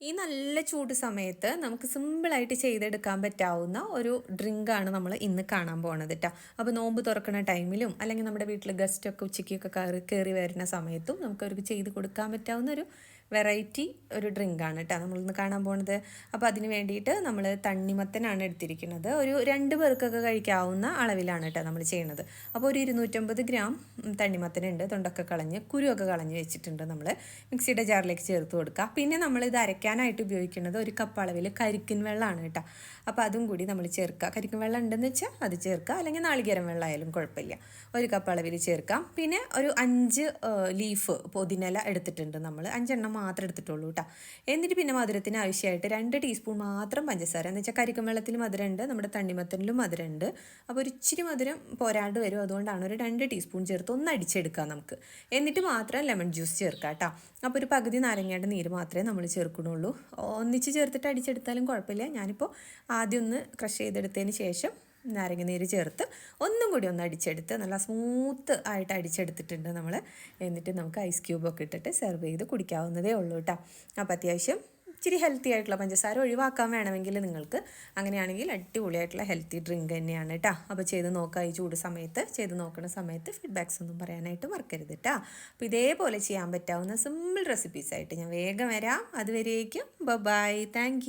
ഈ നല്ല ചൂട് സമയത്ത് നമുക്ക് സിമ്പിളായിട്ട് ചെയ്തെടുക്കാൻ പറ്റാവുന്ന ഒരു ഡ്രിങ്കാണ് നമ്മൾ ഇന്ന് കാണാൻ പോകുന്നത് കേട്ടോ അപ്പോൾ നോമ്പ് തുറക്കുന്ന ടൈമിലും അല്ലെങ്കിൽ നമ്മുടെ വീട്ടിൽ ഗസ്റ്റൊക്കെ ഉച്ചയ്ക്കൊക്കെ കയറി കയറി വരുന്ന സമയത്തും നമുക്ക് അവർക്ക് ചെയ്ത് കൊടുക്കാൻ പറ്റാവുന്ന ഒരു വെറൈറ്റി ഒരു ഡ്രിങ്കാണ് കേട്ടോ നമ്മളിന്ന് കാണാൻ പോണത്. അപ്പോൾ അതിന് വേണ്ടിയിട്ട് നമ്മൾ തണ്ണിമത്തനാണ് എടുത്തിരിക്കുന്നത്. ഒരു രണ്ട് പേർക്കൊക്കെ കഴിക്കാവുന്ന അളവിലാണ് കേട്ടോ നമ്മൾ ചെയ്യുന്നത് അപ്പോൾ ഒരു ഇരുന്നൂറ്റമ്പത് ഗ്രാം തണ്ണിമത്തനുണ്ട്. തൊണ്ടൊക്കെ കളഞ്ഞ് കുരുവൊക്കെ കളഞ്ഞ് വെച്ചിട്ടുണ്ട് നമ്മൾ മിക്സിയുടെ ജാറിലേക്ക് ചേർത്ത് കൊടുക്കുക പിന്നെ നമ്മൾ ഇത് അരയ്ക്കാനായിട്ട് ഉപയോഗിക്കുന്നത് ഒരു കപ്പ് അളവിൽ കരിക്കിൻ വെള്ളമാണ് കേട്ടോ അപ്പോൾ അതും കൂടി നമ്മൾ ചേർക്കുക കരിക്കിൻ വെള്ളം ഉണ്ടെന്ന് വെച്ചാൽ അത് ചേർക്കുക അല്ലെങ്കിൽ നാളികേരം വെള്ളം ആയാലും കുഴപ്പമില്ല. ഒരു കപ്പ് അളവിൽ ചേർക്കാം. പിന്നെ ഒരു അഞ്ച് ലീഫ് പൊതിനല എടുത്തിട്ടുണ്ട് നമ്മൾ അഞ്ചെണ്ണം മാത്രം എടുത്തിട്ടുള്ളൂ കേട്ടോ. എന്നിട്ട് പിന്നെ മധുരത്തിന് ആവശ്യമായിട്ട് രണ്ട് ടീസ്പൂൺ മാത്രം പഞ്ചസാര. എന്ന് വെച്ചാൽ കരിക്കും വെള്ളത്തിൽ മധുരമുണ്ട് നമ്മുടെ തണ്ണിമത്തനിലും മധുരമുണ്ട്. അപ്പോൾ ഒരു ഇച്ചിരി മധുരം പോരാണ്ട് വരും. അതുകൊണ്ടാണ് ഒരു രണ്ട് ടീസ്പൂൺ ചേർത്ത് ഒന്ന് അടിച്ചെടുക്കാം നമുക്ക്. എന്നിട്ട് മാത്രം ലെമൺ ജ്യൂസ് ചേർക്കാം കേട്ടോ. അപ്പോൾ ഒരു പകുതി നാരങ്ങയുടെ നീര് മാത്രമേ നമ്മൾ ചേർക്കണുള്ളൂ ഒന്നിച്ച് ചേർത്തിട്ട് അടിച്ചെടുത്താലും കുഴപ്പമില്ല. ഞാനിപ്പോൾ ആദ്യം ഒന്ന് ക്രഷ് ചെയ്തെടുത്തതിന് ശേഷം നാരങ്ങ നീര് ചേർത്ത് ഒന്നും കൂടി ഒന്ന് അടിച്ചെടുത്ത് നല്ല സ്മൂത്ത് ആയിട്ട് അടിച്ചെടുത്തിട്ടുണ്ട് നമ്മൾ എന്നിട്ട് നമുക്ക് ഐസ് ക്യൂബൊക്കെ ഇട്ടിട്ട് സെർവ് ചെയ്ത് കുടിക്കാവുന്നതേ ഉള്ളൂ കേട്ടോ അപ്പോൾ അത്യാവശ്യം ഇച്ചിരി ഹെൽത്തി ആയിട്ടുള്ള പഞ്ചസാര ഒഴിവാക്കാൻ വേണമെങ്കിൽ നിങ്ങൾക്ക് അങ്ങനെയാണെങ്കിൽ അടിപൊളിയായിട്ടുള്ള ഹെൽത്തി ഡ്രിങ്ക് തന്നെയാണ് കേട്ടോ അപ്പോൾ ചെയ്ത് നോക്കുക ഈ ചൂട് സമയത്ത് ചെയ്ത് നോക്കുന്ന സമയത്ത് ഫീഡ്ബാക്സ് ഒന്നും പറയാനായിട്ട് മറക്കരുത് കേട്ടോ അപ്പോൾ ഇതേപോലെ ചെയ്യാൻ പറ്റാവുന്ന സിമ്പിൾ റെസിപ്പീസ് ആയിട്ട് ഞാൻ വേഗം വരാം. അതുവരേക്കും ബൈ താങ്ക്